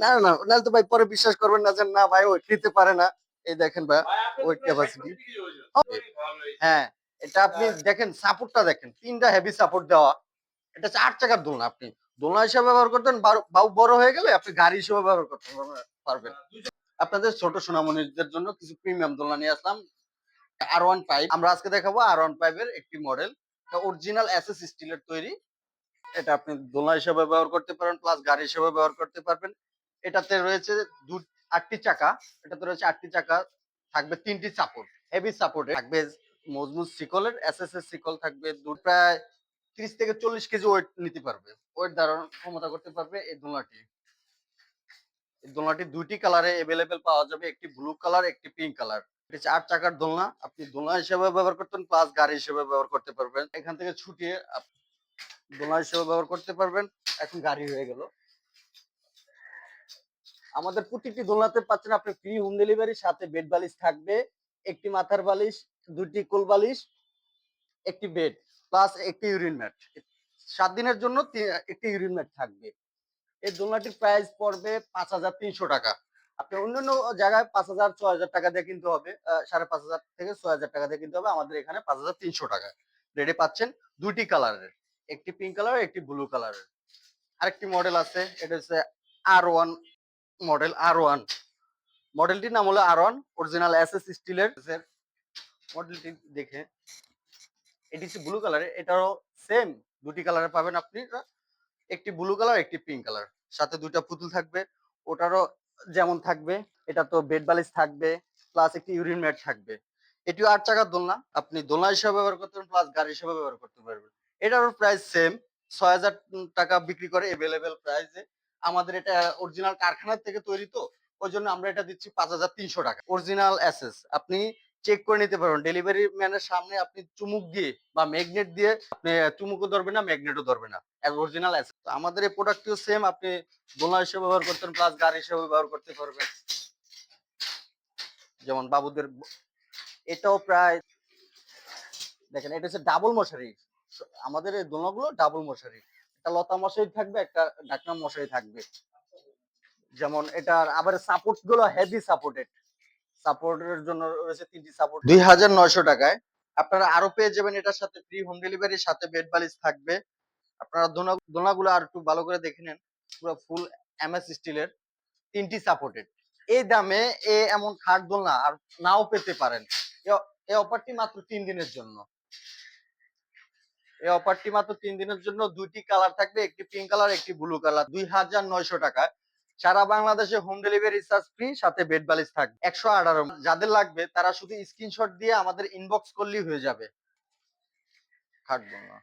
না না না নাহলে তো ভাই পরে বিশ্বাস করবেন না যে না ভাই ওয়েট নিতে পারে না। এই দেখেন ভাই ওয়েট ক্যাপাসিটি হ্যাঁ এটা আপনি দেখেন সাপোর্টটা দেখেন তিনটা হেভি সাপোর্ট দেওয়া। এটা চার চাকার দোলনা আপনি। দোলনা হিসেবে ব্যবহার করতেন বাউ বড় হয়ে গেলে আপনি গাড়ি হিসেবে ব্যবহার করতে পারবেন। আপনাদের ছোট সোনামণিদের জন্য কিছু প্রিমিয়াম দোলনা নিয়ে আসলাম। আর ওয়ান ফাইভ আমরা আজকে দেখাবো আর ওয়ান ফাইভ এর একটি মডেল অরিজিনাল এসএস স্টিলের তৈরি। এটা আপনি দোলনা হিসেবে ব্যবহার করতে পারেন প্লাস গাড়ি হিসেবে ব্যবহার করতে পারবেন। এটাতে রয়েছে দু, আটটি চাকা। এটাতে রয়েছে আটটি চাকা, থাকবে তিনটি সাপোর্ট হেভি সাপোর্ট থাকবে মজবুত শিকলের এসএস এর শিকল থাকবে, দু, প্রায় তিরিশ থেকে চল্লিশ কেজি ওয়েট নিতে পারবে। ওয়েট ধারণ ক্ষমতা করতে পারবে এই দোলনাটি। এই দোলনাটি দুইটি কালারে এভেলেবেল পাওয়া যাবে, একটি ব্লু কালার একটি পিঙ্ক কালার এটা চার চাকার দোলনা। আপনি দোলনা হিসেবে ব্যবহার করতেন প্লাস গাড়ি হিসেবে ব্যবহার করতে পারবেন। এখান থেকে ছুটিয়ে দোলনা হিসেবে ব্যবহার করতে পারবেন। এখন গাড়ি হয়ে গেল। আমাদের প্রতিটি দোলনাতে পাচ্ছেন আপনি ফ্রি হোম ডেলিভারি সাথে বেড বালিশ থাকবে, একটি মাথার বালিশ দুটি কোল বালিশ, একটি বেড প্লাস একটি ইউরিন ম্যাট সাত দিনের জন্য একটি ইউরিন ম্যাট থাকবে। এই দোলনাটির প্রাইস পড়বে পাঁচ হাজার তিনশো টাকা। আপনি অন্যান্য জায়গায় পাঁচ হাজার, ছয় হাজার টাকা দিয়ে কিনতে হবে সাড়ে পাঁচ হাজার থেকে ছয় হাজার টাকা দিয়ে কিনতে হবে। আমাদের এখানে পাঁচ হাজার তিনশো টাকা। রেডি পাচ্ছেন দুটি কালারের একটি পিঙ্ক কালার একটি ব্লু কালারের আরেকটি মডেল আছে, এটা হচ্ছে R one model R one মডেলটির নাম হলো R one original S S স্টিলের মডেলটি দেখে। এটি হচ্ছে ব্লু কালারের এটারও সেম দুটি কালারে পাবেন আপনি। একটি ব্লু কালার একটি পিঙ্ক কালার সাথে দুইটা পুতুল থাকবে। ওটারও যেমন থাকবে, এটা তো বেড বালিশ থাকবে প্লাস একটি ইউরিন ম্যাট থাকবে। এটিও আট চাকার দোলনা। আপনি দোলনা হিসেবে ব্যবহার করতে পারবেন প্লাস গাড়ি হিসেবে ব্যবহার করতে পারবেন। এটারও প্রাইস সেম ছয় হাজার টাকা বিক্রি করে এভেলেবেল প্রাইসে আমাদের এটা অরিজিনাল কারখানার থেকে তৈরি তো ওই জন্য আমরা এটা দিচ্ছি পাঁচ হাজার তিনশো টাকা। অরিজিনাল অ্যাসেস আপনি চেক করে নিতে পারবেন। ডেলিভারি ম্যানের সামনে আপনি চুমুক দিয়ে বা ম্যাগনেট দিয়ে আপনি চুমুকও ধরবে না ম্যাগনেটও ধরবে না। অরিজিনাল অ্যাসেস আমাদের এই প্রোডাক্টটিও সেম আপনি দোলনা হিসেবে ব্যবহার করতেন প্লাস গাড়ি হিসেবে ব্যবহার করতে পারবেন। যেমন বাবুদের এটাও প্রায়, দেখেন, এটা হচ্ছে ডাবল মশারি। আমাদের এই দোলনাগুলো ডাবল মশারি। একটা লতা মশারি থাকবে, একটা ডাকনা মশারি থাকবে। যেমন এটার আবার সাপোর্টগুলো হেভি সাপোর্টেড সাপোর্টের জন্য রয়েছে তিনটি সাপোর্ট দুই হাজার নয়শো টাকায়। আপনারা আরও পেয়ে যাবেন এটার সাথে ফ্রি হোম ডেলিভারির সাথে বেড বালিশ থাকবে। আপনারা দোনা, দোনাগুলো আর একটু ভালো করে দেখে নেন। পুরো ফুল এমএস স্টিলের তিনটি সাপোর্টেড এই দামে এ এমন খাট দোলনা আর নাও পেতে পারেন। এই অফারটি মাত্র তিন দিনের জন্য। এই অফারটি মাত্র তিন দিনের জন্য দুইটি কালার থাকবে, একটি পিঙ্ক কালার একটি ব্লু কালার দুই হাজার নয়শো টাকা। সারা বাংলাদেশে হোম ডেলিভারি চার্জ ফ্রি সাথে বেড বালিশ থাকবে। একশো আঠারো যাদের লাগবে, তারা শুধু স্ক্রিনশট দিয়ে আমাদের ইনবক্স করলেই হয়ে যাবে। থাকবে দোলনা